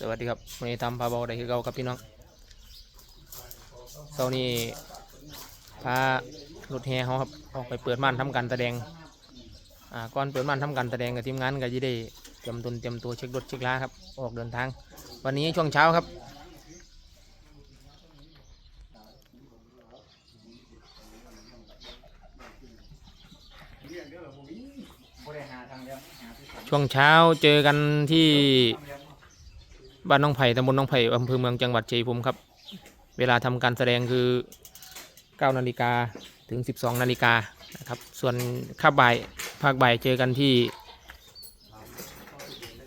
สวัสดีครับวันนี้ทำพาเบาได้คือเก่าครับพี่น้องเช้านี้พารถแห่เขาครับออกไปเปิดม่านทำการแสดงอ่าก่อนเปิดม่านทำการแสดงกับทีมงานก็จะได้เตรียมตุนเตรียมตัวเช็ครถเช็คล้าครับออกเดินทาง วันนี้ช่วงเช้าครับช่วงเช้าเจอกันที่ บ้านน้องไผ่ตำบลน้องไผ่อำเภอเมืองจังหวัดชัยภูมิครับ เวลาทำการแสดงคือ9นาฬิกาถึง 12นาฬิกานะครับ ส่วนข้าบ่ายภาคบ่ายเจอกันที่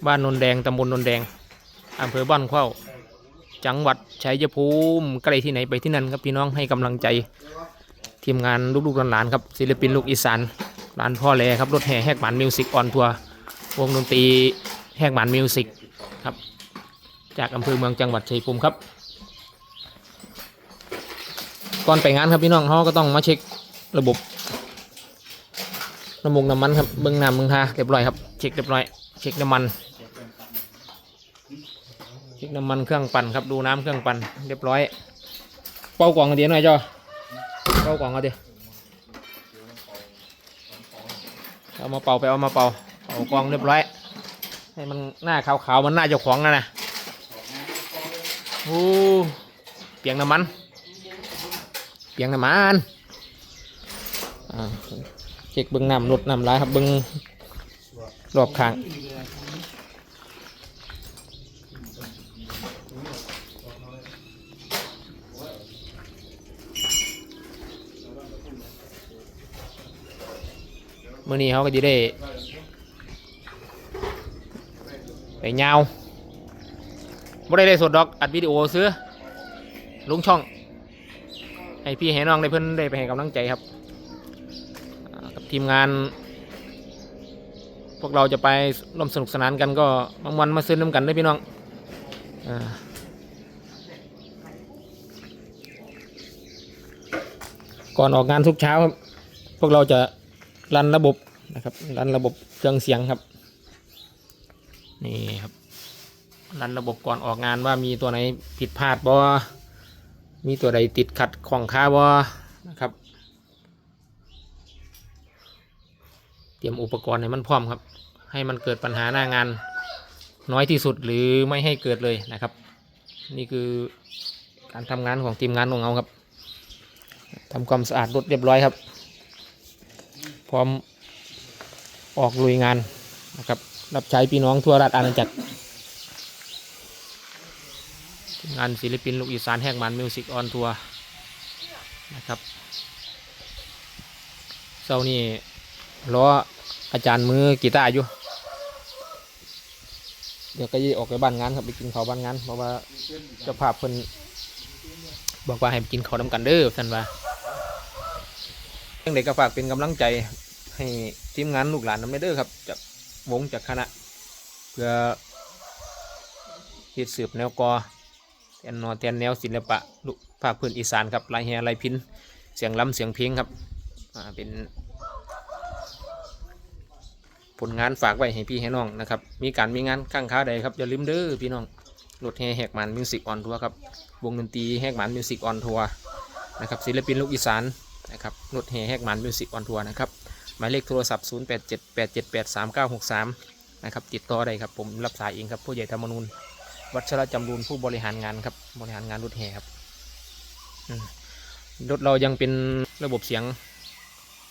บ้านนนแดงตำบลนนแดงอำเภอบ้านเข้าจังหวัดชัยภูมิใกล้ที่ไหนไปที่นั่นครับพี่น้องให้กำลังใจทีมงานลูกๆหลานๆครับศิลปินลูกอีสานร้านพ่อแลครับรถแห่แหกหมันมิวสิกออนทัวร์วงดนตรีแหกหมันมิวสิกครับ จากอำเภอเมืองจังหวัดชัยภูมิครับ ก่อนไปงานครับพี่น้องเขาก็ต้องมาเช็คระบบน้ำมันน้ำมันครับเบิ้องน้ำเบิ้องทาเรียบร้อยครับเช็คเรียบร้อยเช็คน้ำมันเช็คน้ำมันเครื่องปั่นครับดูน้ำเครื่องปั่นเรียบร้อยเป่ากล่องกันเดียวหน่อยจ้อเป่ากล่องกันเดียวเอามาเป่าไปเอามาเป่าเป่ากล่องเรียบร้อยให้มันหน้าขาวๆมันหน้าเจ้าของนะนะ โอ้เปียงน้ำมัน เปียงน้ำมันเช็คเบิ้งน้ำลดน้ำลายครับเบิ้งรอบข้างมื่อนี้เขาก็จะได้ไปยา วไม่ได้ได้สดดอกอัดวิดีโอซื้อลุงช่อง ให้พี่ให้น้องได้เพิ่นได้ไปให้กำลังใจครับ กับทีมงาน พวกเราจะไปร่วมสนุกสนานกันก็บางวันมาซื้อน้ำกันด้พี่น้องอ่าก่อนออกงานทุกเช้าครับ พวกเราจะรันระบบนะครับ รันระบบเครื่องเสียงครับ นี่ครับ รันระบบก่อนออกงานว่ามีตัวไหนผิดพลาดบ่มีตัวใดติดขัดของค้าบ่นะครับ เตรียมอุปกรณ์ให้มันพร้อมครับ ให้มันเกิดปัญหาหน้างาน น้อยที่สุดหรือไม่ให้เกิดเลยนะครับ นี่คือการทำงานของทีมงานของเราครับทำความสะอาดรถเรียบร้อยครับ พร้อมออกลุยงานนะครับ รับใช้พี่น้องทั่วราชอาณาจักร งานศิลปินลูกอีสานแห่งมันมิวสิกออนทัวร์นะครับเช้านี้ล้ออาจารย์มือกีตาร์อยู่ เดี๋ยวก็จะออกไปบ้านงานครับไปกินข้าวบ้านงานเพราะว่าเจ้าภาพเพิ่นบอกว่าให้กินข้าวน้ำกันเด้อท่านว่ายังเด็กก็ฝากเป็นกำลังใจให้ทีมงานลูกหลานน้ำเด้อครับจากวงจากคณะ เพื่อเฮ็ดสืบแนวกอ นนอแทนแนวศิลปะลุภาคพื้นอีสานครับลายแฮลายพินเสียงล้ำเสียงเพลงครับอ่าเป็นผลงานฝากไว้ให้พี่ให้น้องนะครับ มีการมีงานข้างค้าใดครับอย่าลืมเด้อพี่น้องรถแห่แหกมันมิวสิกออนทัวร์ครับ วงดนตรีแหกมันมิวสิกออนทัวร์นะครับศิลปินลูกอีสานนะครับรถแห่แหกมันมิวสิกออนทัวร์นะครับหมายเลขโทรศัพท์ 0 8 7 8 7 8 3 9 6 3 นะครับติดต่อได้ครับผมรับสายเองครับผู้ใหญ่ธรรมนูญ วัชระจำรูนผู้บริหารงานครับ บริหารงานรถแห่ครับรถเรายังเป็นระบบเสียง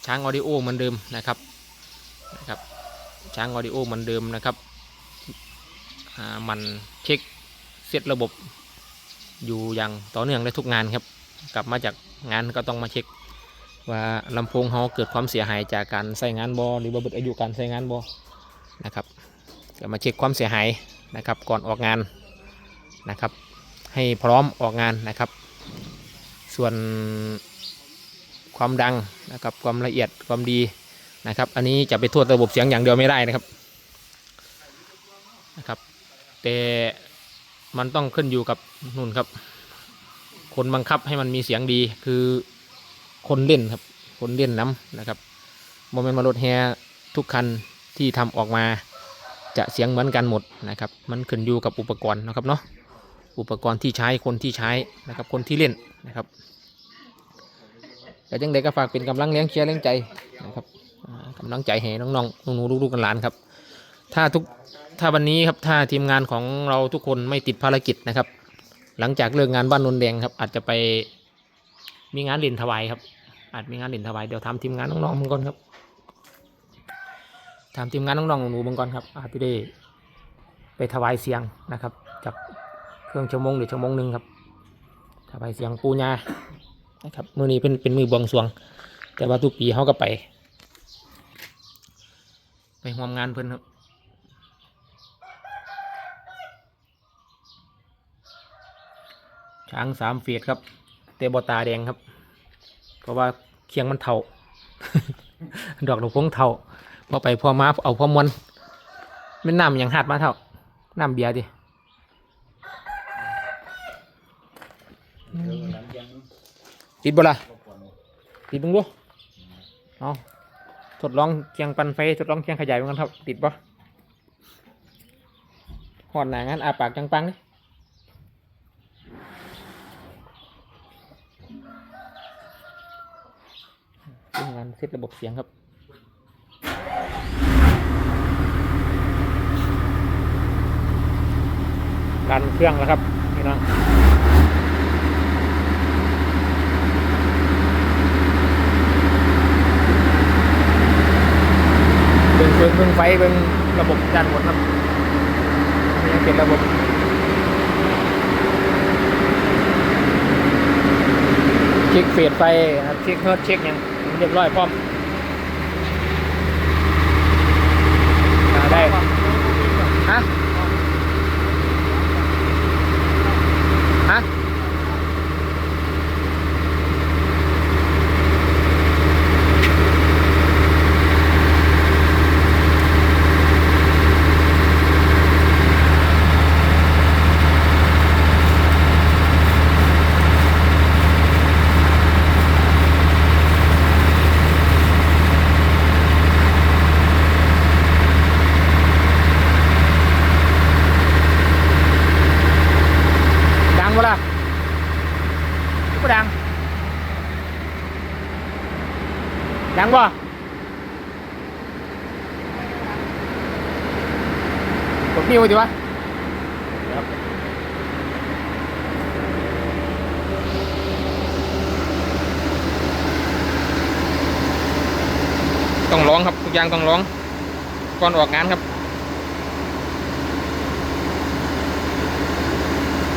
ช้างออดิโอเหมือนเดิมนะครับนะครับ ช้างออดิโอเหมือนเดิมนะครับมันเช็คเซตระบบอยู่อย่างต่อเนื่องในทุกงานครับ กลับมาจากงานก็ต้องมาเช็ค ว่าลำโพงเขาเกิดความเสียหายจากการใส่งานบอหรือว่าเบิดอายุการใส่งานบอนะครับก็มาเช็คความเสียหายนะครับก่อนออกงาน นะครับ ให้พร้อมออกงานนะครับ ส่วนความดังนะครับความละเอียดความดีนะครับ อันนี้จะไปโทษระบบเสียงอย่างเดียวไม่ได้นะครับนะครับ แต่มันต้องขึ้นอยู่กับนู่นครับ คนบังคับให้มันมีเสียงดีคือคนเล่นครับ คนเล่นน้ำนะครับโมเมนต์มารถแฮทุกคันที่ทำออกมาจะเสียงเหมือนกันหมดนะครับ มันขึ้นอยู่กับอุปกรณ์นะครับเนาะ อุปกรณ์ที่ใช้คนที่ใช้นะครับคนที่เล่นนะครับแต่ยังไงก็ฝากเป็นกำลังเลี้ยงเชียร์เลี้ยงใจนะครับอ่ากำลังใจให้น้องๆหนูๆลูกๆกันหลานครับ ถ้าทุกถ้าวันนี้ครับถ้าทีมงานของเราทุกคนไม่ติดภารกิจนะครับ หลังจากเลิกงานบ้านนนแดงครับ อาจจะไปมีงานเล่นถวายครับ อาจมีงานเล่นถวายเดี๋ยวทำทีมงานน้องๆมึงก่อนครับทำทีมงานน้องๆหนูๆมึงก่อนครับอาจจะได้ไปถวายเสียงนะครับจาก รื่องชั่วโมงหรือชั่วโมงหนึ่งครับถวายเสียงปูญานะครับมือนี้เป็นเป็นมือบวงสรวง แต่ว่าทุกปีเขาก็ไป ไปร่วมงานเพิ่อนครับช้างสามเฟียดครับ เตบอตาแดงครับ เพราะว่าเคียงมันเทาดอกดอกพงเทาพอไปพอมาเอาพอมวนไม่นน้ำอย่างหัดมาเท่าน้ำเบียร์ดิ ติดบ่ล่ะติดบึงดูเอาทดลองเคียงปันไฟทดลองเคียงขยายเหมือนกันครับ ติดบ่หอดหนางั้นอาปากจังปังดิงานเซตระบบเสียงครับการเครื่องแล้วครับพี่น้องเบิ่งเบิ่งไฟเบิ่งระบบด้านบนครับนี่ยังเป็นระบบเช็คเฟดไฟครับเช็คเฮิร์ตเช็คยังเรียบร้อยพร้อมได้ฮะฮะดัง บ่ล่ะบ่ดัง ดังบ่กดนิ้วดิวะต้องร้องครับทุกอย่างต้องร้องก่อนออกงานครับ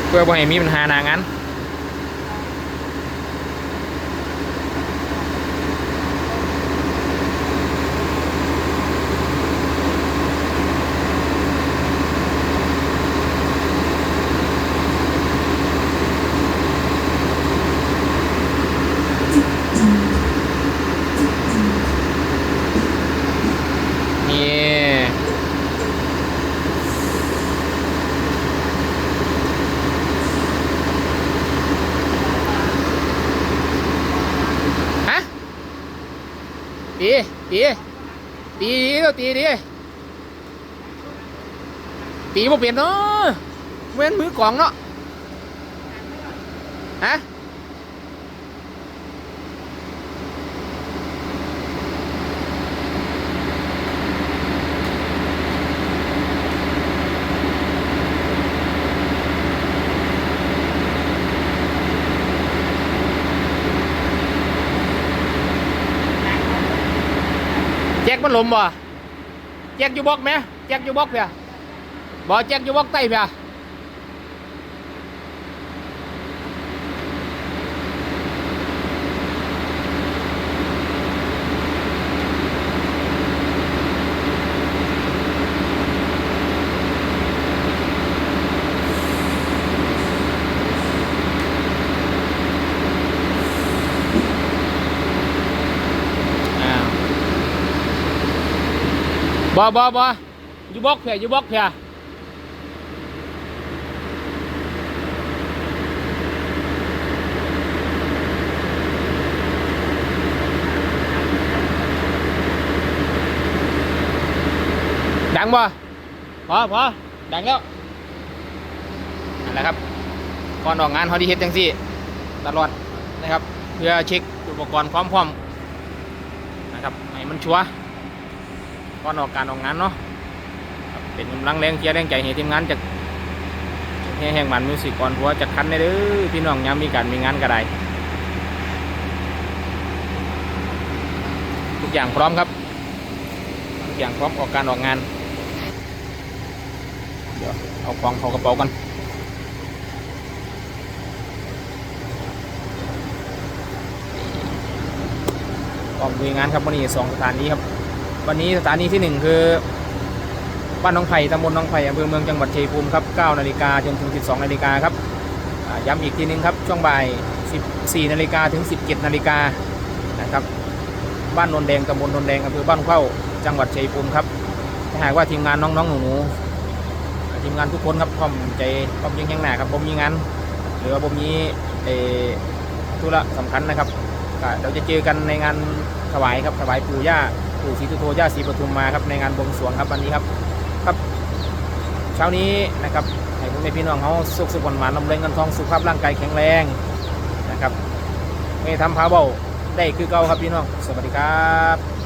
เพื่อบ่ให้มีปัญหาหนางานนี่ฮะ ตีตีตีแล้วตีดีตีบ่เปลี่ยนเนาะเว้นมือกล่องเนาะฮะ มันหลมบ่แจ็คอยู่บล็อกไหมแจ็คอยู่บล็อกเพียบ่แจ็คอยู่บล็อกใต้เพียอ้าว บ่บ่บ่อยู่บล็อกเพียอยู่บล็อกเพียดังบ่พอพอดังแล้วนั่นแหละครับก่อนออกงานเขาดีเฮ็ดจังซี่ ตลอดนะครับ เพื่อเช็คอุปกรณ์พร้อมๆนะครับให้มันชัวร์ ก่อนออกการออกงานเนาะเป็นกำลังแรงเชียร์แรงใจให้ทีมงานจากแห่งมันมิวสิกออนทัวจากคันได้เด้อพี่น้องยามมีการมีงานก็ได้ทุกอย่างพร้อมครับทุกอย่างพร้อมออกการออกงาน เดี๋ยวเอากล่องเขากระเป๋ากันออกลุยงานครับวันนี้สองสถานีครับ วันนี้สถานีที่หนึ่งคือบ้านหน้องไผ่ตำบลหน้องไผ่อำเภอเมืองจังหวัดชัยภูมิครับ9นาฬิกาจนถึง 12นาฬิกาครับย้ำอีกทีนึงครับช่วงบ่าย 14นาฬิกาถึง 17นาฬิกานะครับบ้านนนแดงตำบลนนแดงอำเภอบ้านเข้าจังหวัดชัยภูมิครับถ้าหากว่าทีมงานน้องๆหนูๆทีมงานทุกคนครับพร้อมใจพร้อมยิงแข่งหนาครับผมมีงานหรือว่าผมมีเอธุระสำคัญนะครับเดี๋ยวจะเจอกันในงานถวายครับถวายปู่ย่า ปู่ศรีสุโธย่าศรีปทุมมาครับในงานบวงสรวงครับวันนี้ครับครับ เช้านี้นะครับให้พ่อแม่พี่น้องเขาสุขสุขหวานหวานลำเรงกันทองสุขภาพร่างกายแข็งแรงนะครับไม่ทำพาเบาได้คือเก่าครับพี่น้องสวัสดีครับ